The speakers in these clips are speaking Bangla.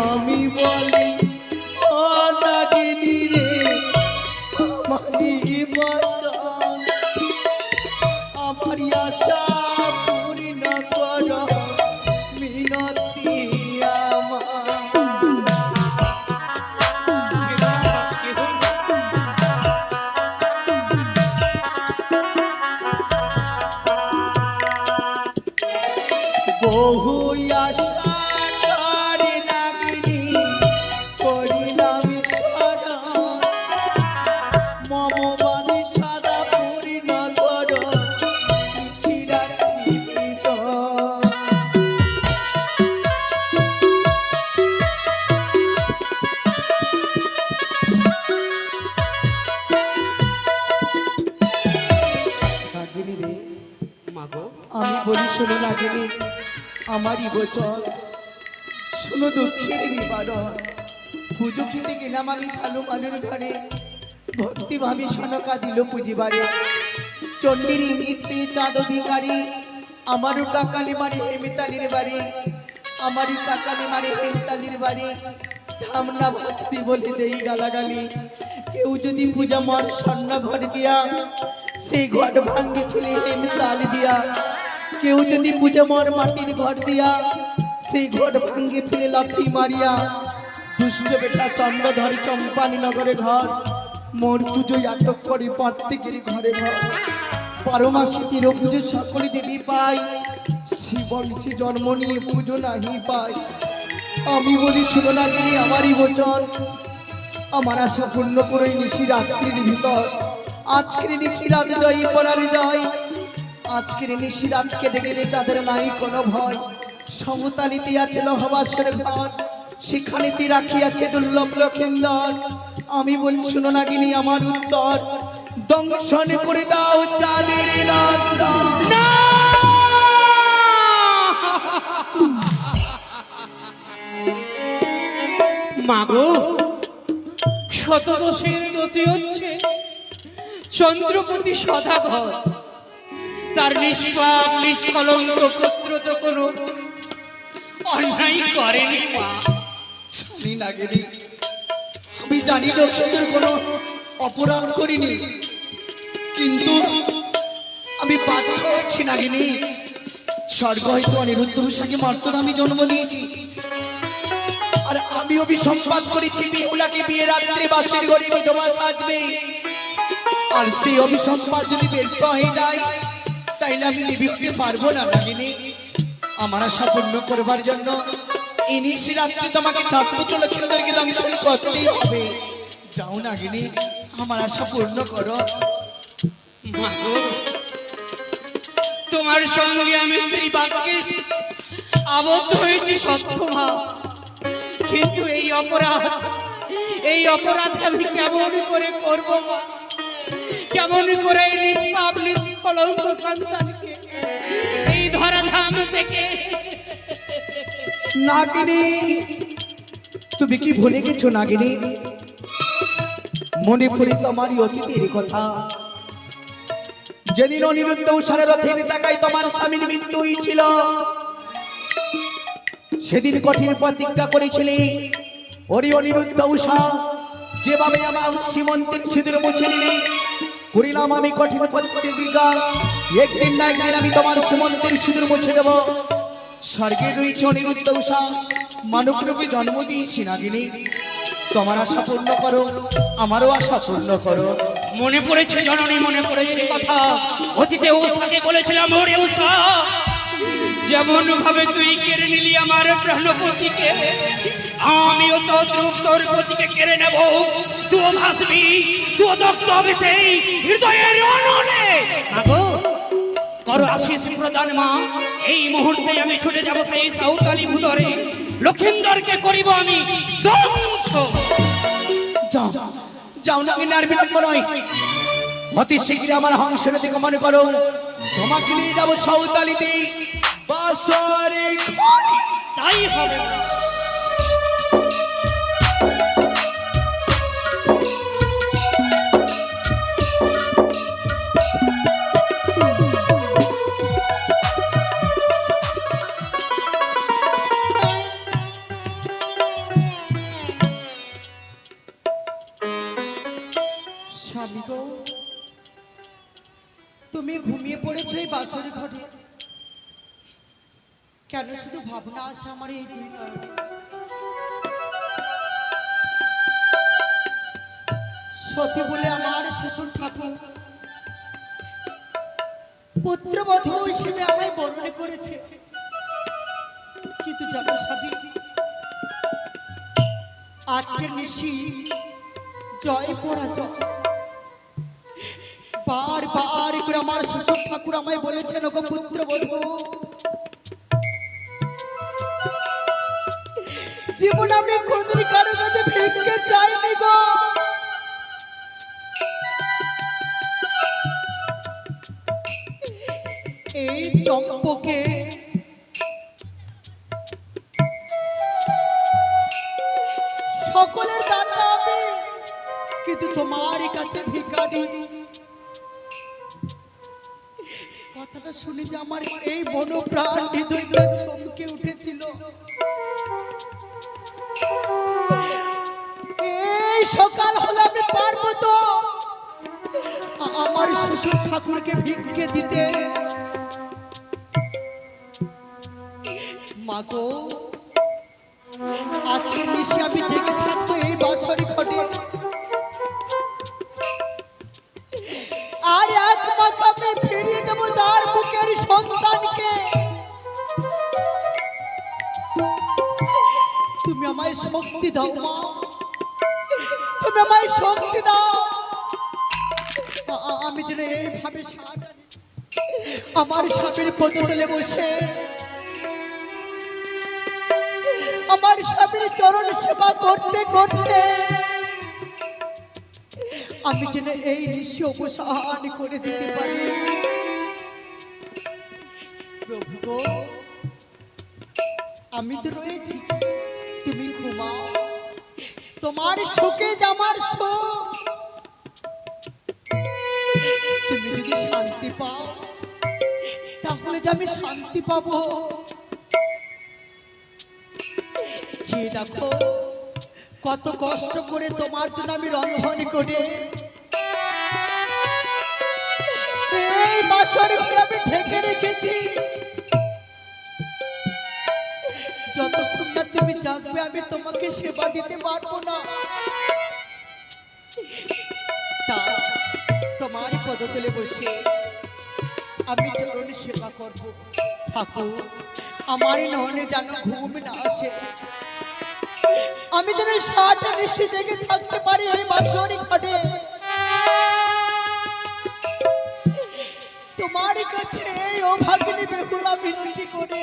আমি বলি আমারই বচন শুনো দুঃখের বিবরণ। পুজো খেতে গেলাম আমি ঝালু মানুর ঘরে। ভক্তি ভাবে সনকা দিল পুজিবারে। চণ্ডীর ইঙ্গিত চাঁদ অধিকারী আমারও কাকালি মারে হেমিতালির বাড়ি। আমারই কাকালি মারে হেমিতালির বাড়ি। ধামনা ভাতরি বলে দেই গালাগালি। কেউ যদি পূজা মর স্বর্ণ ঘর দিয়া, সেই ঘর ভাঙ্গে ছেলে হেমিতালি দিয়া। কেউ যদি পূজা মর মাটির ঘর দিয়া, সেই ঘর ভাঙ্গে ফেলে লাথি মারিয়া। দুষ্ট বেটা চন্দ্রধর চম্পানি নগরে ঘর, মোর পুজোয় আটক করে প্রত্যেকের ঘরে ঘর। বারো মাসে তেরো পুজো সকলে দেবী পাই শিবংশী জন্ম নিয়ে পুজো নাহি পাই। আমি বলি শুভনাগিনী আমারই বচন। আমার আশা পূর্ণ করে নিশি রাত্রির ভিতর। আজকের নিশি রাত জয়ী করার জয়। আজকের নিশি কেটে গেলে যাদের নাই কোনো ভয় সমতালিতে আছে লহবাসের ঘর সেখানেতে রাখিয়াছে দুর্লভ লক্ষিন্দর। আমি বলি শুনো নাগিনী, আমার উত্তর, দংশন করে দাও চাঁদের মাগো শত দোষের দোষী হচ্ছে চন্দ্রপতি সদাগর। তার নিষ্পাপ নিষ্কলঙ্ক পুত্র তো কোনো অন্যায় করেনি মা। জানি নাগিনী, আমি জানি লক্ষ্মীদের কোনো অপরাধ করিনি, কিন্তু আমি বাধ্য হচ্ছি নাগিনী। স্বর্গ হয়তো অনিরুদ্ধ উষাকে মর্তদ আমি জন্ম দিয়েছি আর আমি অভিসম্পাদ করেছি বিহুলাকে বিয়ে রাত্রে বাসের ঘরে বিধবা সাজবে। আর সেই অভিসম্পাদ যদি ব্যর্থ হয়ে যায় তাইলে আমি হতে পারব না নাগিনী আমার আশা পূর্ণ করবার জন্য ইনিশি রাত্রে তোমাকে চাঁদপুত্র লক্ষ্মীদেরকে দংশন করতেই হবে। যাও নাগিনী আমার আশা পূর্ণ করো। তোমার সঙ্গে আমি ত্রিবাক্যে আবদ্ধ হয়েছি সত্য কিন্তু এই অপরাধ এই অপরাধ আমি কেমন করে করব মা? কেমন করে এই ধরাধাম থেকে। নাগিনী, তুমি কি ভুলে গেছো নাগিনী? মনে পড়ে তোমারই অতীতের কথা। যেদিন অনিরুদ্ধ উষার রথের চাকায় তোমার স্বামীর মৃত্যুই ছিল, সেদিন কঠিন প্রতিজ্ঞা করেছিলে, ওরি অনিরুদ্ধ উষা যেভাবে আমার সীমন্তের সিঁদুর মুছে নিলে করিলাম আমি কঠিন প্রতিজ্ঞা একদিন না একদিন আমি তোমার সীমন্তের সিঁদুর মুছে দেবো। স্বর্গে রয়েছে অনিরুদ্ধ উষা মানব রূপে জন্ম দিয়েছি নাগিনী। তোমার আশা পূর্ণ করো, আমারও আশা পূর্ণ করো। মনে পড়েছে জননী, মনে পড়েছে কথা। অতীতে উষাকে বলেছিলাম, ওরে উষা, যেমন ভাবে তুই কেড়ে নিলি আমার প্রাণপতিকে, আমিও তো দ্রুপ তোর পতিকে কেড়ে নেব। তুই ভাসবি তুই দগ্ধ হবে সেই হৃদয়ের অনলে করো আশিস প্রদান মা এই মুহূর্তে আমি ছুটে যাব সেই সাউতালি ভুতরে লক্ষিন্দরকে করিব আমি যাও যাও নাগিনী আর বিলম্ব নয় অতি শীঘ্র আমার হংসের দিকে মনে করো। তোমাকে নিয়ে যাব সাউতালিতে বাসরে। তাই হবে। আমার শ্বশুর ঠাকুর আমায় বলেছেন, ওগো পুত্র বধূ, জীবন আমি কোনদিন কারও কাছে ভেঙে চাইনি সকাল হলে আমি পারব তো। আমার শ্বশুর ঠাকুরকে ভিক্ষে দিতে। মাগো আজকে নিশে আমি জেগে থাকব এই বাসরি ঘটে আর এক মাকে ফিরিয়ে দেবো তার বুকের সন্তানকে। তুমি আমায় শক্তি দাও, মা। আমায় শক্তি আমি যেন এইভাবে আমার স্বামীর পদতলে বসে। আমার স্বামীর চরণ সেবা করতে করতে আমি যেন এই নিশি অবসান করে দিতে পারি। প্রভু আমি তো রয়েছি। তুমি ঘুমাও। তোমার আমার সুখ। তুমি যদি শান্তি পাও, তাহলে যে আমি শান্তি পাবো। যে দেখো কত কষ্ট করে তোমার জন্য আমি রন্ধন করে। এই আমি ঢেকে রেখেছি। জাগবে আমি তোমাকে সেবা দিতে পারব না। তাই তোমার পদতলে বসে আমি চরণ সেবা করব। ঠাকুর, আমার নয়নে যেন ঘুম না আসে। আমি যেন সারাটা নিশ্চয় জেগে থাকতে পারি এই বাসরি ঘটে। তোমার কাছে এই অভাগিনী বেহুলা বিনতি করে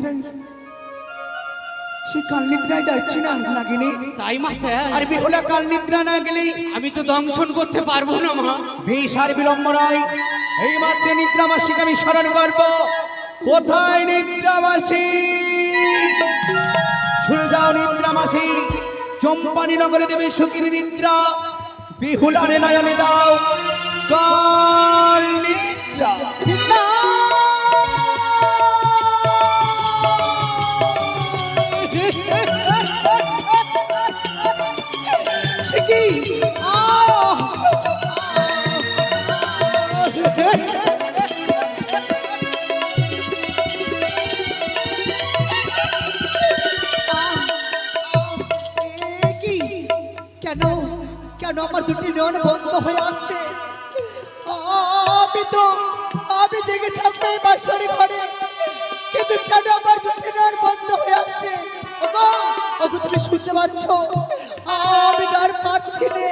নিদ্রায় সে কাল নিদ্রায় যাচ্ছি না নাগিনী। তাই মাথা। আর বেহুলা কাল নিদ্রা না গেলে আমি তো দংশন করতে পারব না মা। বেশ আর বিলম্ব নয়। এই মাত্র নিদ্রামাসিকে আমি স্মরণ করব। কোথায় ছুড়ে যাও চম্পানি নগরে দেবে সুখীর নিদ্রা। বিহুলারে নয়নে দাও। কাল নিদ্রা। কেন? কেন আমার বন্ধ হয়ে আসছে? আমি তো আমি জেগে থাকব এই বাসরি ঘরে পাচ্ছ? আমি যার পাচ্ছি নে।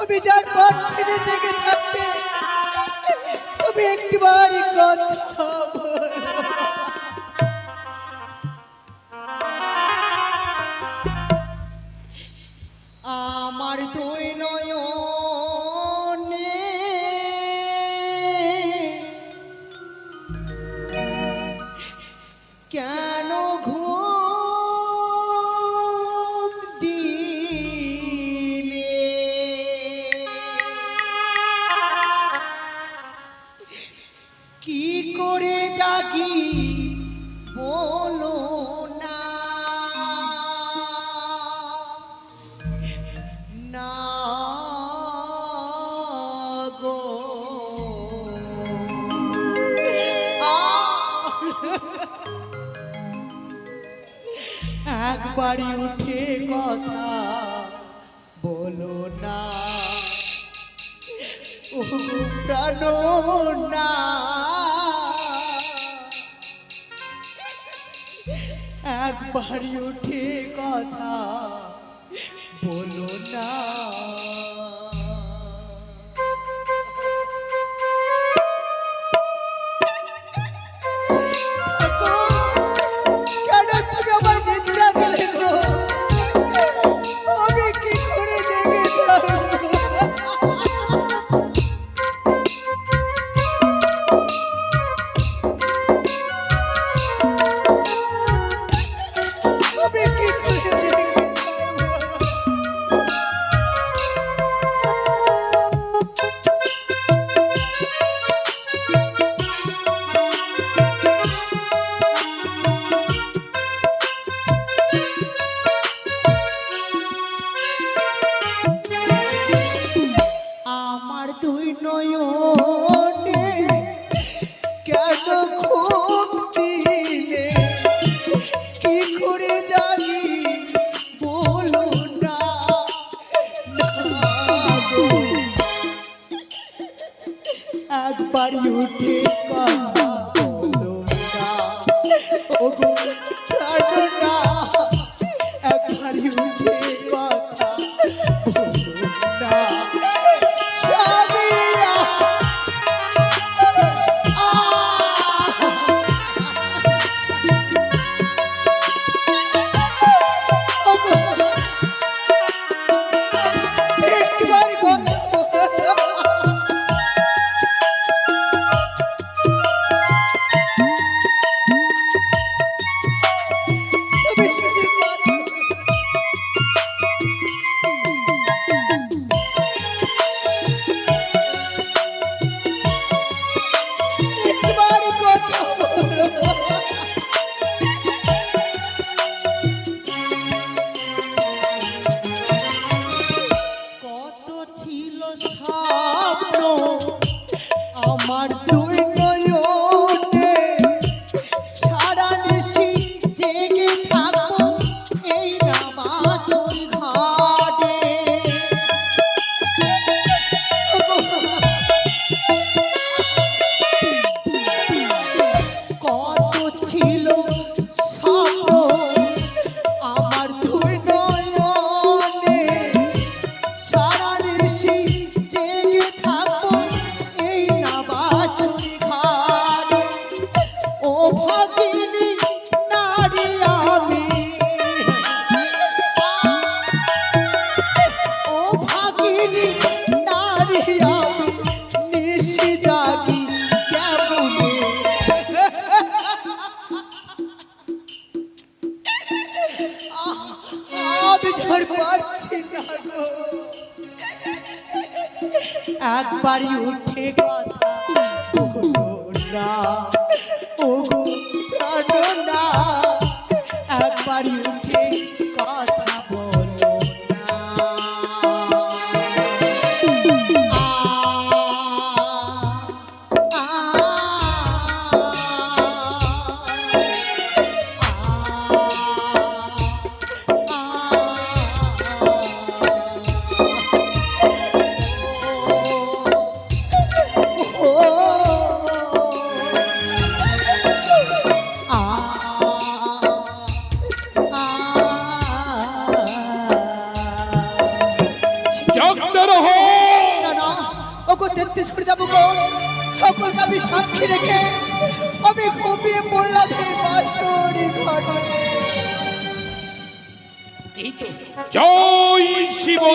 আমি যার পাচ্ছি নে থেকে থাকতে। তুমি একটিবারই কথা বলো না। একবারই উঠে কথা বলো না। প্রাণ না। একবারই উঠে কথা নয়নে কেন খুব আমি আর পারছি একবারই উঠে গো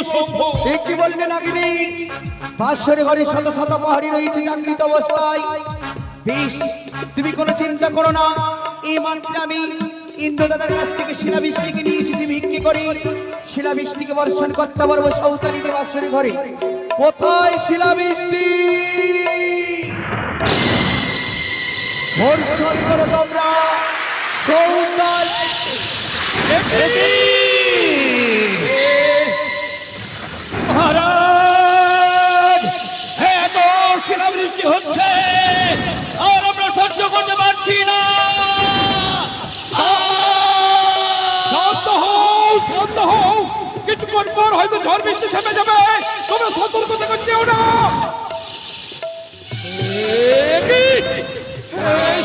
শিব শম্ভ কি বললেন নাগিনী। বাসর ঘরে শত শত পাহাড়ি রয়েছে জাগৃত অবস্থায়। বেশ তুমি কোনো চিন্তা করো না। এই মন্ত্রে আমি ইন্দ্রদাদার কাছ থেকে শিলাবৃষ্টিকে নিয়ে এসেছি ভিক্ষে করে। শিলাবৃষ্টিকে বর্ষণ করতে পারব সৌতারিতে বাসরি ঘরে। কোথায় শিলাবৃষ্টি? বর্ষণ করো তোমরা। সৌতাল কিছুক্ষণ পর হয়তো ঝড় বৃষ্টি থেমে যাবে। তোমরা সতর্ক থেকে যেও না।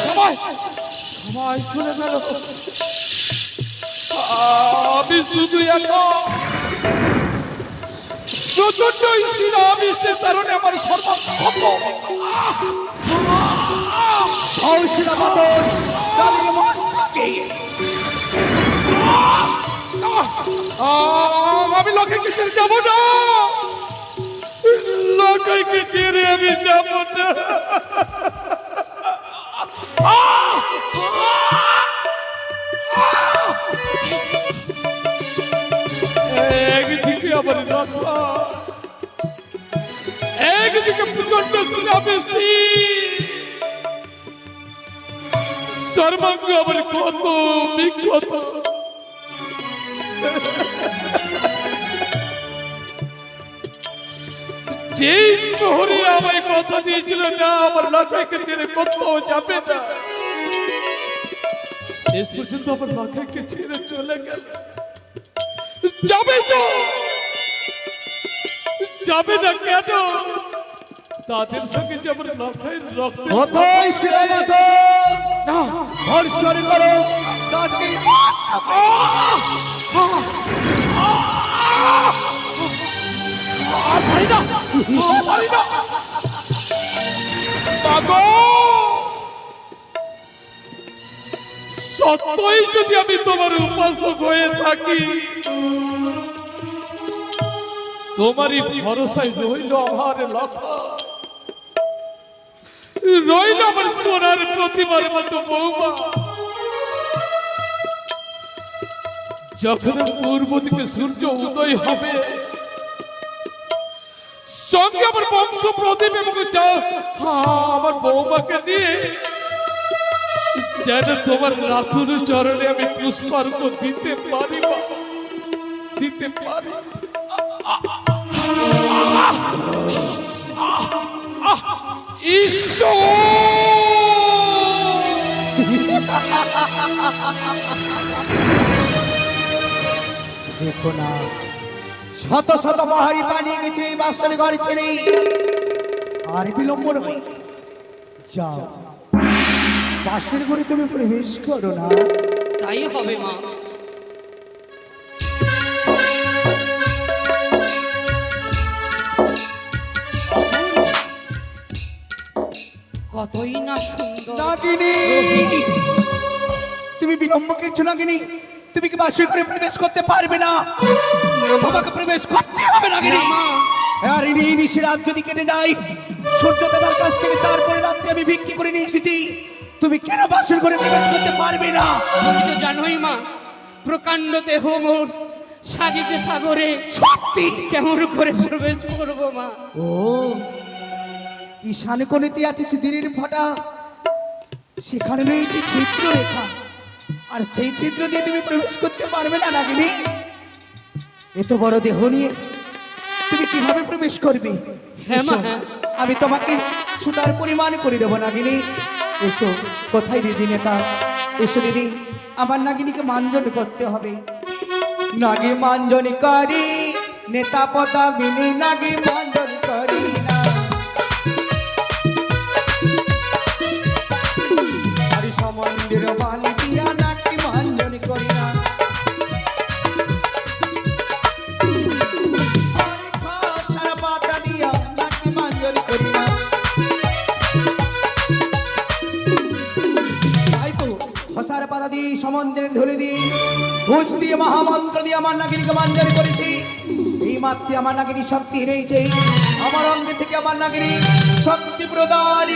সময় আমার মস্তকে। আমি লোকে ছেড়ে যাব না। লোকে আমি যাব না। একদিকে আমার লতা একদিকে প্রচণ্ড শিলাবৃষ্টি সর্বাঙ্গ আমার কত বিক্ষত। যেই প্রহরী আমায় কথা দিয়েছিল না আমার লাখাইকে ছেড়ে কোথাও যাবে না। শেষ পর্যন্ত আমার লাখাইকে ছেড়ে চলে গেল। যাবে তো। যাবে না কেন? তাদের সঙ্গে যে আমার লাখাইয়ের রক্ত শিলা মতন ধর্ষণ করো তাকে সত্যই যদি আমি তোমার উপাসক হয়ে থাকি, তোমারই ভরসায় রইল আমার লক্ষ্য রইল আমার সোনার প্রতিমার মতো বৌমা। যখন পূর্ব দিকে সূর্য উদয় হবে, সঙ্গে আমার বংশ প্রদীপ এবং আমার বৌমাকে নিয়ে, যেন তোমার রাতুর চরণে আমি পুষ্পার্ঘ দিতে পারি। দিতে পারি ঈশ্বর দেখো না। শত শত পাহাড়ি পালিয়ে গেছে এই বাসর ঘর ছেড়ে। আর বিলম্ব নয়। যাও। বাসের ঘরে তুমি প্রবেশ করো না। তাই হবে মা। কতই না সুন্দর। তুমি বিলম্ব করছ নাগিনী। তুমি কি বাসের ঘরে প্রবেশ করতে পারবে না? তোমাকে প্রবেশ করতে হবে না, মা। আর এই নিশি রাত যদি কেটে যায় সূর্য দাদার কাছ থেকে তারপরে রাত্রে আমি ভিক্ষি করে নিয়ে এসেছি। তুমি কেন বাসের ঘরে প্রবেশ করতে পারবে না? তুমি তো জানোই মা প্রকাণ্ড দেহ মোর সাজিছে সাগরে। সত্যি? কেমন করে প্রবেশ করব মা? ও ঈশান কোণেতে আছে সিঁদুরের ফটা। সেখানে রয়েছে ছিদ্র রেখা আর সেই ছিদ্র দিয়ে তুমি প্রবেশ করতে পারবে না নাগিনী। এত বড় দেহ নিয়ে তুমি কীভাবে প্রবেশ করবে? হ্যাঁ, হ্যাঁ। আমি তোমাকে সুতার পরিমাণ করে দেবো নাগিনী। এসো কোথায় দিদি নেতা? এসো দিদি আমার নাগিনীকে মানজন করতে হবে। নাগে মানজন করি নেতা পতা বিনি নাগে মানজন ঘুষ দিয়ে মহামন্ত্র দিয়ে আমার নাগিনীকে মাঞ্জারি করেছি এই মাত্রে আমার নাগিনী শক্তি হেরেছে আমার অঙ্গে থেকে আমার নাগিনী শক্তি প্রদান।